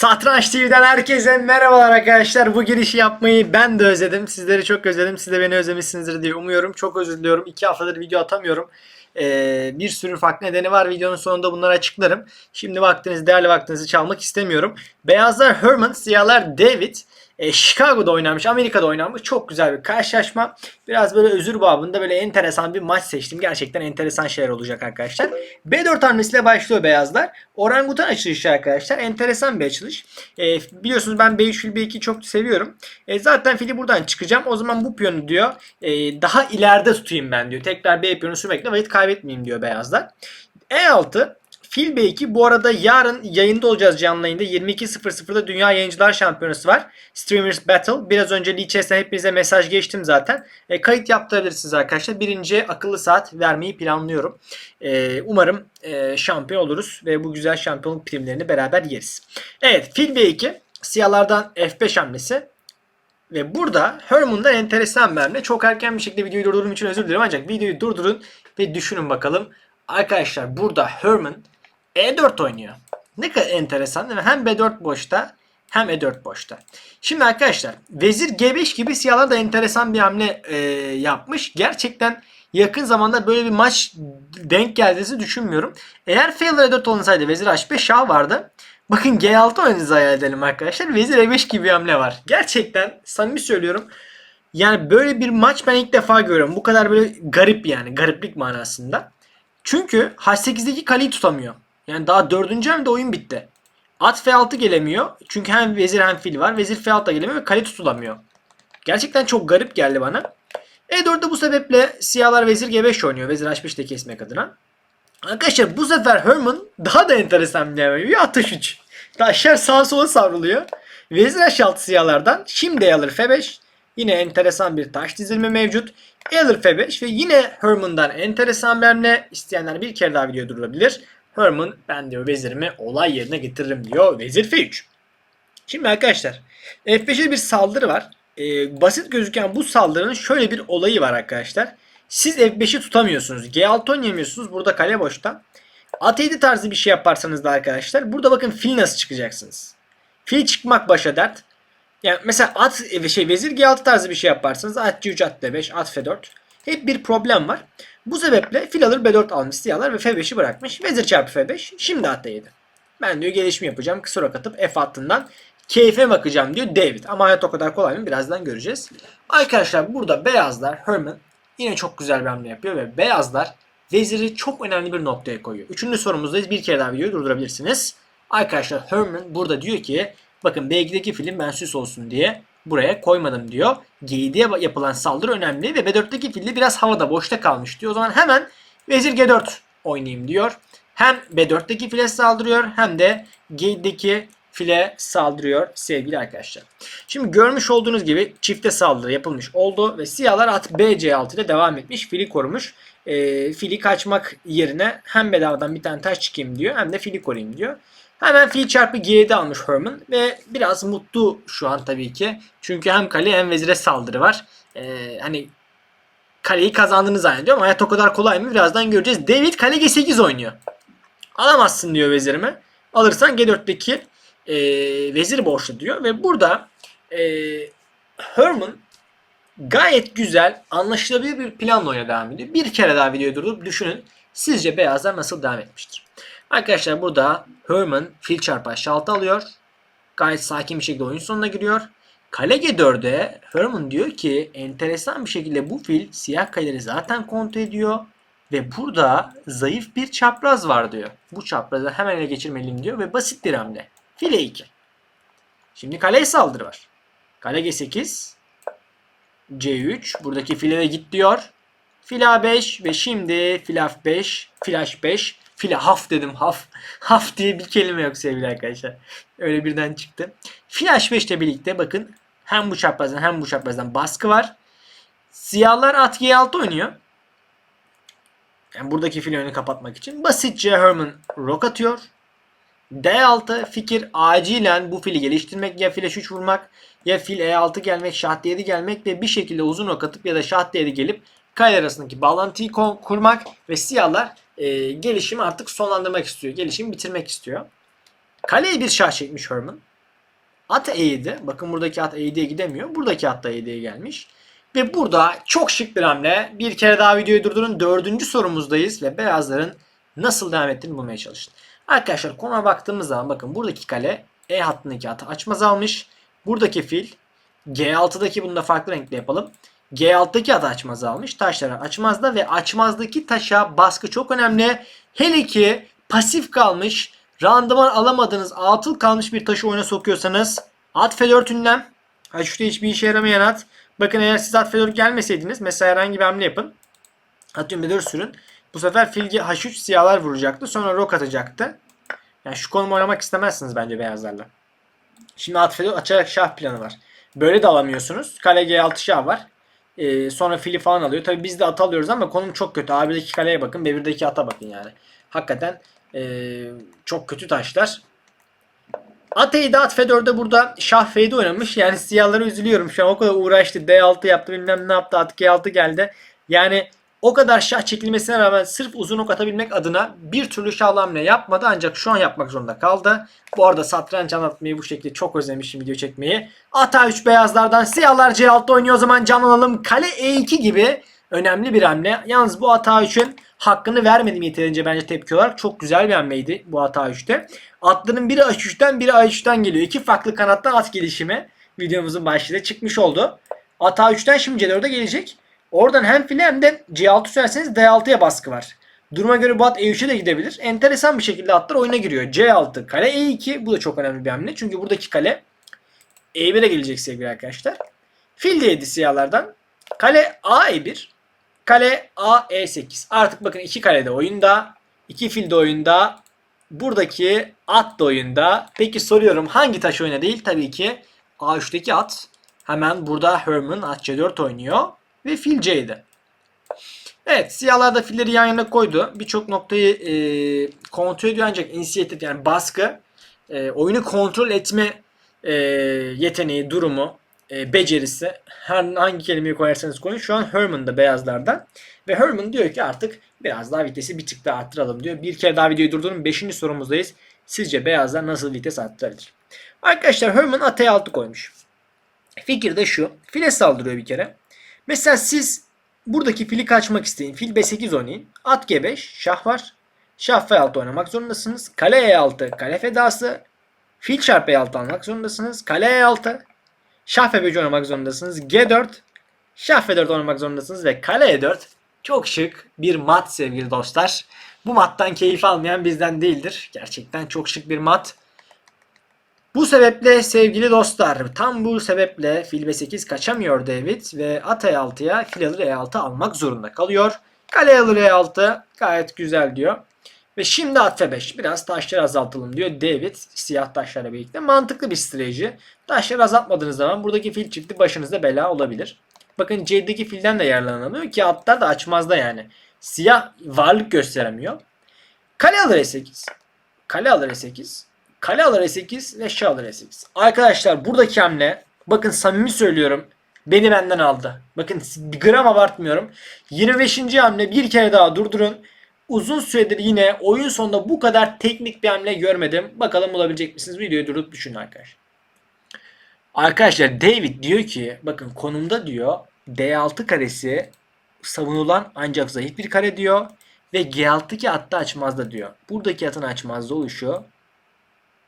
Satranç TV'den herkese merhabalar arkadaşlar. Bu girişi yapmayı ben de özledim. Sizleri çok özledim. Siz de beni özlemişsinizdir diye umuyorum. Çok özür diliyorum. İki haftadır video atamıyorum. Ee, bir sürü farklı nedeni var. Videonun sonunda bunları açıklarım. Şimdi vaktinizi, değerli vaktinizi çalmak istemiyorum. Beyazlar Herman, siyahlar David. E, Chicago'da oynanmış, Amerika'da oynanmış. Çok güzel bir karşılaşma. Biraz böyle özür babında böyle enteresan bir maç seçtim. Gerçekten enteresan şeyler olacak arkadaşlar. B4 hamlesiyle başlıyor beyazlar. Orangutan açılışı arkadaşlar. Enteresan bir açılış. E, biliyorsunuz ben B3 fil B2 çok seviyorum. E, zaten fili buradan çıkacağım. O zaman bu piyonu diyor e, daha ileride tutayım ben diyor. Tekrar B piyonu sürmekle vakit kaybetmeyeyim diyor beyazlar. E6 Fil B2 bu arada yarın yayında olacağız canlı yayında. 22.00'da Dünya Yayıncılar Şampiyonası var. Streamers Battle. Biraz önce Lee Chess'ten hepinize mesaj geçtim zaten. E, kayıt yaptırabilirsiniz arkadaşlar. Birinci akıllı saat vermeyi planlıyorum. E, umarım e, şampiyon oluruz ve bu güzel şampiyonluk primlerini beraber yeriz. Evet Fil B2 siyahlardan F5 hamlesi. Ve burada Herman'dan enteresan bir hamle. Çok erken bir şekilde videoyu durdurduğum için özür dilerim ancak videoyu durdurun ve düşünün bakalım. Arkadaşlar burada Herman E4 oynuyor. Ne kadar enteresan değil mi? Hem B4 boşta hem E4 boşta. Şimdi arkadaşlar Vezir G5 gibi siyahlar da enteresan bir hamle e, yapmış. Gerçekten yakın zamanda böyle bir maç denk geldiğinizi düşünmüyorum. Eğer Failure E4 olunsaydı Vezir H5 Şah vardı. Bakın G6 oynadığınızı hayal edelim arkadaşlar. Vezir E5 gibi bir hamle var. Gerçekten samimi söylüyorum. Yani böyle bir maç ben ilk defa görüyorum. Bu kadar böyle garip yani. Gariplik manasında. Çünkü H8'deki kaleyi tutamıyor. Yani daha dördüncü hamlede oyun bitti. At F6 gelemiyor. Çünkü hem vezir hem fil var. Vezir F6 da gelemiyor ve kale tutulamıyor. Gerçekten çok garip geldi bana. E4'de bu sebeple siyahlar vezir G5 oynuyor. Vezir H5'te kesmek adına. Arkadaşlar bu sefer Herman daha da enteresan bir hamle yapıyor. Atış 3. Taşlar sağa sola savruluyor. Vezir H6 siyahlardan. Şimdi alır F5. Yine enteresan bir taş dizilimi mevcut. Alır F5 ve yine Herman'dan enteresan bir hamle. İsteyenler bir kere daha video durulabilir. Herman ben diyor vezirimi olay yerine getiririm diyor. Vezir F3. Şimdi arkadaşlar F5'e bir saldırı var. Ee, basit gözüken bu saldırının şöyle bir olayı var arkadaşlar. Siz F5'i tutamıyorsunuz. G6 oynayamıyorsunuz. Burada kale boşta. At 7 tarzı bir şey yaparsanız da arkadaşlar. Burada bakın fil nasıl çıkacaksınız. Fil çıkmak başa dert. Yani mesela at şey vezir G6 tarzı bir şey yaparsanız at C3 at D5 at F4 hep bir problem var. Bu sebeple fil alır B4 almış siyahlar ve F5'i bırakmış. Vezir çarpı F5 şimdi at D7. Ben diyor gelişme yapacağım. Kısa rok atıp F hattından keyfe bakacağım diyor David. Ama hayat o kadar kolay mı? Birazdan göreceğiz. Arkadaşlar burada beyazlar Herman yine çok güzel bir hamle yapıyor ve beyazlar veziri çok önemli bir noktaya koyuyor. Üçüncü sorumuzdayız. Bir kere daha videoyu durdurabilirsiniz. Arkadaşlar Herman burada diyor ki bakın B2'deki film ben süs olsun diye buraya koymadım diyor. G7'ye yapılan saldırı önemli ve B4'teki fili biraz havada boşta kalmış diyor. O zaman hemen vezir G4 oynayayım diyor. Hem B4'teki file saldırıyor hem de G7'deki file saldırıyor sevgili arkadaşlar. Şimdi görmüş olduğunuz gibi çifte saldırı yapılmış oldu ve siyahlar at BC6 ile devam etmiş. Fili korumuş. E, fili kaçmak yerine hem bedavadan bir tane taş çıkayım diyor hem de fili koruyayım diyor. Hemen fil çarpı G7 almış Herman ve biraz mutlu şu an tabii ki. Çünkü hem kale hem vezire saldırı var. Ee, hani kaleyi kazandığını zannediyorum. Hayat o kadar kolay mı? Birazdan göreceğiz. David kale G8 oynuyor. Alamazsın diyor vezirime. Alırsan G4'teki e, vezir borçlu diyor. Ve burada e, Herman gayet güzel anlaşılabilir bir planla oyuna devam ediyor. Bir kere daha videoyu durdurup düşünün. Sizce beyazlar nasıl devam etmiştir? Arkadaşlar burada Herman fil çarpı H6 alıyor. Gayet sakin bir şekilde oyun sonuna giriyor. Kale G4'e Herman diyor ki enteresan bir şekilde bu fil siyah kaleleri zaten kontrol ediyor. Ve burada zayıf bir çapraz var diyor. Bu çaprazı hemen ele geçirmeliyim diyor ve basit bir hamle. File 2. Şimdi kaleye saldırı var. Kale G8. C3. Buradaki file de git diyor. Fil A5 ve şimdi fil F5. Fil H5. Haf dedim haf. Haf diye bir kelime yok sevgili arkadaşlar. Öyle birden çıktı. Fil H5 ile birlikte bakın hem bu çaprazdan hem bu çaprazdan baskı var. Siyahlar at G6 oynuyor. Yani buradaki fil önünü kapatmak için. Basitçe Herman rok atıyor. D6 fikir acilen bu fili geliştirmek ya file 3 vurmak ya fil E6 gelmek şah D7 gelmek ve bir şekilde uzun ok atıp ya da şah D7 gelip kale arasındaki bağlantıyı kurmak ve siyahlar e, gelişimi artık sonlandırmak istiyor. Gelişimi bitirmek istiyor. Kaleye bir şah çekmiş Herman. at E7. Bakın buradaki at E7'ye gidemiyor. Buradaki at da E7'ye gelmiş. Ve burada çok şık bir hamle. Bir kere daha videoyu durdurun. Dördüncü sorumuzdayız ve beyazların nasıl devam ettiğini bulmaya çalışın. Arkadaşlar konuma baktığımız zaman bakın buradaki kale E hattındaki atı açmaz almış. Buradaki fil G6'daki bunu da farklı renkle yapalım. G6'daki atı açmaz almış. Taşları açmazda ve açmazdaki taşa baskı çok önemli. Hele ki pasif kalmış, randıman alamadığınız, atıl kalmış bir taşı oyuna sokuyorsanız at F4 ünlem. H3'te hiçbir işe yaramayan at. Bakın eğer siz at F4 gelmeseydiniz mesela herhangi bir hamle yapın. At F4 sürün. Bu sefer fil H3 siyahlar vuracaktı. Sonra rok atacaktı. Yani şu konumu oynamak istemezsiniz bence beyazlarla. Şimdi at F4 açarak şah planı var. Böyle de alamıyorsunuz. Kale G6 şah var. Ee, sonra fili falan alıyor. Tabi biz de at alıyoruz ama konum çok kötü. A1'deki kaleye bakın. B1'deki ata bakın yani. Hakikaten ee, çok kötü taşlar. At E7 at F4'de burada şah F7 oynamış. Yani siyahlara üzülüyorum. Şu an o kadar uğraştı. D6 yaptı bilmem ne yaptı. At G6 geldi. Yani o kadar şah çekilmesine rağmen sırf uzun ok atabilmek adına bir türlü şahlı hamle yapmadı. Ancak şu an yapmak zorunda kaldı. Bu arada satranç anlatmayı bu şekilde çok özlemişim video çekmeyi. At A3 beyazlardan siyahlar C6'da oynuyor o zaman canlanalım. Kale E2 gibi önemli bir hamle. Yalnız bu at A3'ün hakkını vermedim yeterince bence tepki olarak. Çok güzel bir hamleydi bu at A3'te. Atların biri H3'ten biri A3'ten geliyor. İki farklı kanattan at gelişimi videomuzun başlığında çıkmış oldu. At A3'ten şimdi C4'e gelecek. Oradan hem file hem de C6 sürerseniz D6'ya baskı var. Duruma göre bu at E3'e de gidebilir. Enteresan bir şekilde atlar oyuna giriyor. C6, kale E2. Bu da çok önemli bir hamle. Çünkü buradaki kale E1'e gelecek sevgili arkadaşlar. Fil D7 siyahlardan. Kale A1. Kale A E8. Artık bakın iki kale de oyunda. iki fil de oyunda. Buradaki at da oyunda. Peki soruyorum hangi taş oyuna değil? Tabii ki A3'teki at. Hemen burada Herman at C4 oynuyor. Ve fil C7. Evet siyahlar da filleri yan yana koydu. Birçok noktayı e, kontrol ediyor ancak inisiyatif yani baskı e, oyunu kontrol etme e, yeteneği, durumu, e, becerisi her hangi kelimeyi koyarsanız koyun şu an Herman'da beyazlardan. Ve Herman diyor ki artık biraz daha vitesi bir tık daha arttıralım diyor. Bir kere daha videoyu durdurun. Beşinci sorumuzdayız. Sizce beyazlar nasıl vites arttırabilir? Arkadaşlar Herman ataya 6 koymuş. Fikir de şu. File saldırıyor bir kere. Mesela siz buradaki fili kaçmak isteyin. Fil B8 oynayın. At G5. Şah var. Şah F6 oynamak zorundasınız. Kale E6. Kale fedası. Fil çarpı E6 almak zorundasınız. Kale E6. Şah F5 oynamak zorundasınız. G4. Şah F4 oynamak zorundasınız. Ve kale E4. Çok şık bir mat sevgili dostlar. Bu mattan keyif almayan bizden değildir. Gerçekten çok şık bir mat. Bu sebeple sevgili dostlar tam bu sebeple fil B8 kaçamıyor David ve at E6'ya fil alır E6 almak zorunda kalıyor. Kale alır E6 gayet güzel diyor. Ve şimdi at F5 biraz taşları azaltalım diyor David siyah taşlarla birlikte. Mantıklı bir strateji. Taşları azaltmadığınız zaman buradaki fil çifti başınızda bela olabilir. Bakın C'deki filden de yararlanamıyor ki atlar da açmazda yani. Siyah varlık gösteremiyor. Kale alır E8. Kale alır E8. Kale alır E8 ve şah alır E8. Arkadaşlar buradaki hamle bakın samimi söylüyorum beni benden aldı. Bakın bir gram abartmıyorum. 25. hamle bir kere daha durdurun. Uzun süredir yine oyun sonunda bu kadar teknik bir hamle görmedim. Bakalım bulabilecek misiniz? Videoyu durdurup düşünün arkadaşlar. Arkadaşlar David diyor ki bakın konumda diyor D6 karesi savunulan ancak zayıf bir kare diyor. Ve G6'daki atta açmazda diyor. Buradaki atın açmazda oluşu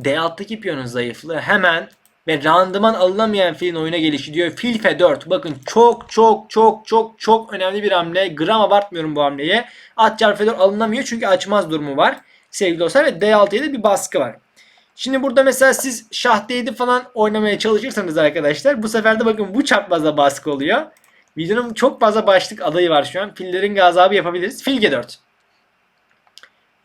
D6'daki piyonun zayıflığı hemen ve randıman alınamayan filin oyuna gelişi diyor. Fil F4. Bakın çok çok çok çok çok önemli bir hamle. Gram abartmıyorum bu hamleyi. At çarpı F4 alınamıyor çünkü açmaz durumu var. Sevgili dostlar ve D6'ya da bir baskı var. Şimdi burada mesela siz şah D7 falan oynamaya çalışırsanız arkadaşlar bu sefer de bakın bu çaprazda baskı oluyor. Videonun çok fazla başlık adayı var şu an. Fillerin gazabı yapabiliriz. Fil G4.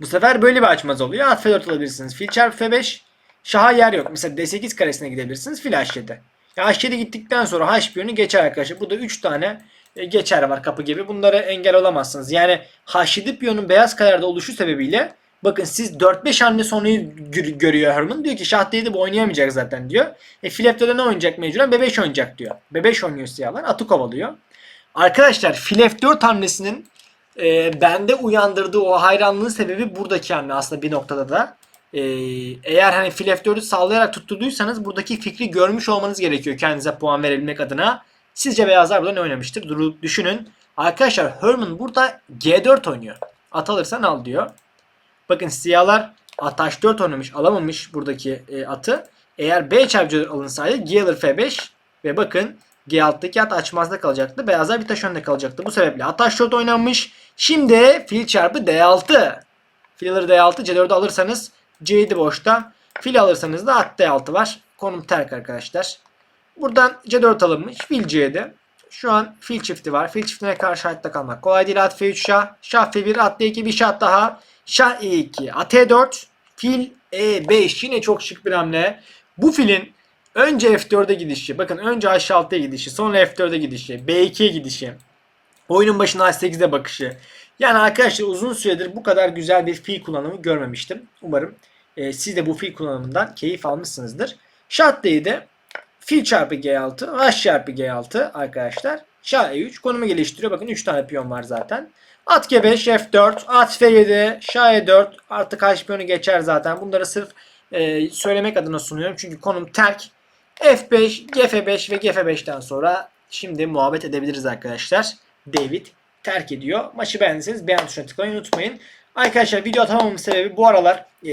Bu sefer böyle bir açmaz oluyor. At F4 alabilirsiniz. Fil çarpı F5. Şaha yer yok. Mesela D8 karesine gidebilirsiniz. Fil H7. Ya H7 gittikten sonra H piyonu geçer arkadaşlar. Burada 3 tane e, geçer var kapı gibi. Bunları engel olamazsınız. Yani H7 piyonun beyaz karede oluşu sebebiyle bakın siz 4-5 hamle gör- görüyor Herman. Diyor ki şah D7 bu oynayamayacak zaten diyor. E fil F4'de ne oynayacak mecburen? B5 oynayacak diyor. B5 oynuyor siyahlar. Atı kovalıyor. Arkadaşlar fil F4 hamlesinin e, bende uyandırdığı o hayranlığın sebebi buradaki hamle aslında bir noktada da. Ee, eğer hani fil F4'ü sallayarak tutturduysanız buradaki fikri görmüş olmanız gerekiyor kendinize puan verebilmek adına. Sizce beyazlar burada ne oynamıştır? Duru düşünün. Arkadaşlar Herman burada G4 oynuyor. At alırsan al diyor. Bakın siyahlar at H4 oynamış alamamış buradaki e, atı. Eğer B çarpıcı alınsaydı G alır F5 ve bakın G6'daki at açmazda kalacaktı. Beyazlar bir taş önde kalacaktı. Bu sebeple at H4 oynanmış. Şimdi fil çarpı D6. Fil alır D6 C4'ü alırsanız C7 boşta. Fil alırsanız da at D6 var. Konum terk arkadaşlar. Buradan C4 alınmış. Fil C7. Şu an fil çifti var. Fil çiftine karşı hayatta kalmak kolay değil. At F3 şah. Şah F1 at D2 bir şah daha. Şah E2 at E4. Fil E5 yine çok şık bir hamle. Bu filin önce F4'e gidişi. Bakın önce H6'ya gidişi. Sonra F4'e gidişi. B2'ye gidişi. Oyunun başına H8'e bakışı. Yani arkadaşlar uzun süredir bu kadar güzel bir fil kullanımı görmemiştim. Umarım e, siz de bu fil kullanımından keyif almışsınızdır. Şart de fil çarpı G6, H çarpı G6 arkadaşlar. Şah E3 konumu geliştiriyor. Bakın 3 tane piyon var zaten. At G5, F4, at F7, Şah E4. Artık H piyonu geçer zaten. Bunları sırf e, söylemek adına sunuyorum. Çünkü konum terk. F5, GF5 ve GF5'ten sonra şimdi muhabbet edebiliriz arkadaşlar. David terk ediyor. Maçı beğendiyseniz beğen tuşuna tıklamayı unutmayın. Arkadaşlar video atamamın sebebi bu aralar e,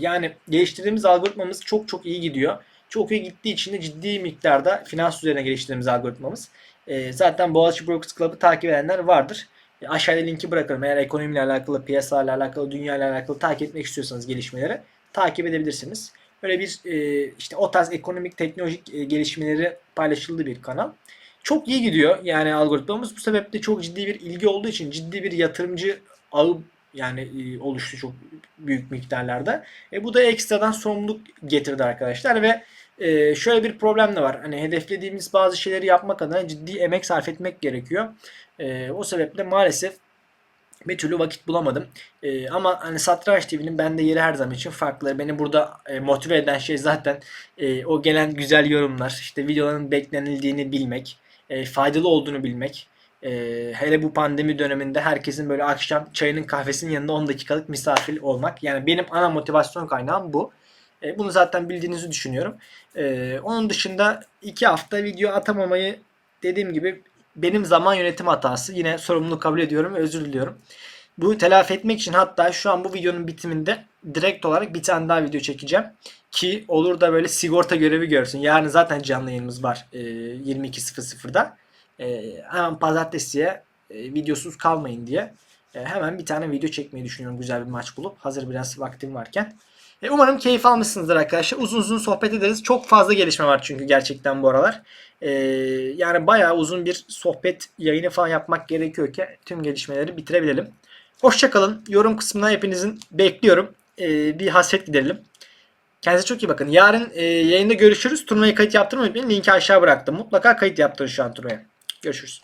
yani geliştirdiğimiz algoritmamız çok çok iyi gidiyor. Çok iyi gittiği için de ciddi miktarda finans üzerine geliştirdiğimiz algoritmamız. E, zaten Boğaziçi Brokers Club'ı takip edenler vardır. E, aşağıda linki bırakırım. Eğer ekonomiyle alakalı, piyasalarla alakalı, dünyayla alakalı takip etmek istiyorsanız gelişmeleri takip edebilirsiniz. Böyle bir e, işte o tarz ekonomik teknolojik e, gelişmeleri paylaşıldığı bir kanal. Çok iyi gidiyor yani algoritmamız. Bu sebeple çok ciddi bir ilgi olduğu için ciddi bir yatırımcı ağı yani e, oluştu çok büyük miktarlarda. E, bu da ekstradan sorumluluk getirdi arkadaşlar ve e, şöyle bir problem de var. Hani hedeflediğimiz bazı şeyleri yapmak adına ciddi emek sarf etmek gerekiyor. E, o sebeple maalesef bir türlü vakit bulamadım. E, ama hani Satranç TV'nin bende yeri her zaman için farklı. Beni burada e, motive eden şey zaten e, o gelen güzel yorumlar, işte videoların beklenildiğini bilmek, e, faydalı olduğunu bilmek. E, hele bu pandemi döneminde herkesin böyle akşam çayının kahvesinin yanında 10 dakikalık misafir olmak. Yani benim ana motivasyon kaynağım bu. E, bunu zaten bildiğinizi düşünüyorum. E, onun dışında 2 hafta video atamamayı dediğim gibi benim zaman yönetim hatası. Yine sorumluluk kabul ediyorum ve özür diliyorum. Bu telafi etmek için hatta şu an bu videonun bitiminde direkt olarak bir tane daha video çekeceğim. Ki olur da böyle sigorta görevi görsün. Yarın zaten canlı yayınımız var e, 22.00'da. E, hemen pazartesiye e, videosuz kalmayın diye e, hemen bir tane video çekmeyi düşünüyorum güzel bir maç bulup. Hazır biraz vaktim varken. E, umarım keyif almışsınızdır arkadaşlar. Uzun uzun sohbet ederiz. Çok fazla gelişme var çünkü gerçekten bu aralar. E, yani bayağı uzun bir sohbet yayını falan yapmak gerekiyor ki tüm gelişmeleri bitirebilelim. Hoşçakalın. Yorum kısmına hepinizin bekliyorum. E, bir hasret giderelim. Kendinize çok iyi bakın. Yarın e, yayında görüşürüz. Turnuvaya kayıt yaptırmayı unutmayın. Linki aşağı bıraktım. Mutlaka kayıt yaptırın şu an turnuvaya. Görüşürüz.